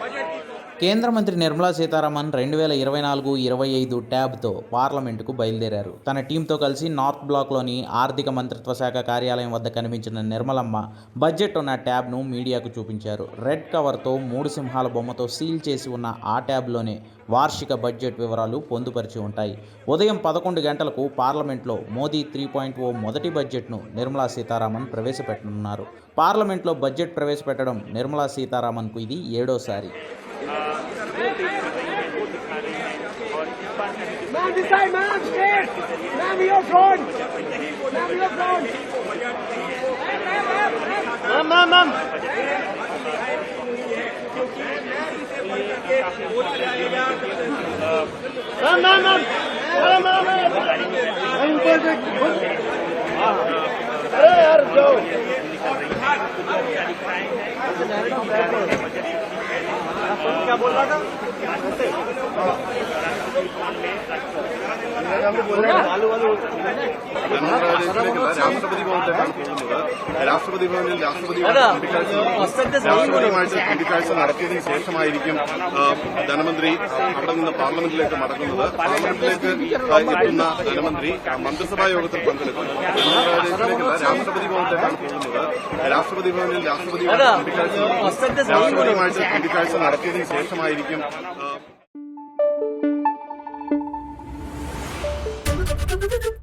Vaya equipo. కేంద్ర మంత్రి నిర్మలా సీతారామన్ రెండు వేల ఇరవై నాలుగు ఇరవై ఐదు ట్యాబ్తో పార్లమెంటుకు బయలుదేరారు. తన టీంతో కలిసి నార్త్ బ్లాక్లోని ఆర్థిక మంత్రిత్వ శాఖ కార్యాలయం వద్ద కనిపించిన నిర్మలమ్మ బడ్జెట్ ఉన్న ట్యాబ్ను మీడియాకు చూపించారు. రెడ్ కవర్తో మూడు సింహాల బొమ్మతో సీల్ చేసి ఉన్న ఆ ట్యాబ్లోనే వార్షిక బడ్జెట్ వివరాలు పొందుపరిచి ఉంటాయి. ఉదయం పదకొండు గంటలకు పార్లమెంట్లో మోదీ త్రీ పాయింట్ ఓ మొదటి బడ్జెట్ను నిర్మలా సీతారామన్ ప్రవేశపెట్టనున్నారు. పార్లమెంట్లో బడ్జెట్ ప్రవేశపెట్టడం నిర్మలా సీతారామన్కు ఇది ఏడోసారి. Ma'am, this side, ma'am, straight. Ma'am, your front. Ma'am, your front. Ma'am, ma'am, ma'am. Ma'am, ma'am, ma'am. Ma'am, ma'am, ma'am. I'm perfect. अरे यार जाओ क्या बोल रहा था രാഷ്ട്രപതി രാഷ്ട്രപതി ഭവനിൽ രാഷ്ട്രപതി രാഷ്ട്രപതിയുമായിട്ട് കൂടിക്കാഴ്ച നടത്തിയതിനു ശേഷമായിരിക്കും ധനമന്ത്രി അവിടെ നിന്ന് പാർലമെന്റിലേക്ക് മടങ്ങുന്നത്. പാർലമെന്റിലേക്ക് എത്തുന്ന ധനമന്ത്രി മന്ത്രിസഭാ യോഗത്തിൽ പങ്കെടുക്കും രാഷ്ട്രപതി ഭവനിലേക്കാണ് പോകുന്നത്. രാഷ്ട്രപതി ഭവനിൽ കൂടിക്കാഴ്ച രാഷ്ട്രപതിയുമായിട്ട് കൂടിക്കാഴ്ച നടത്തിയതിനു ശേഷമായിരിക്കും Thank you.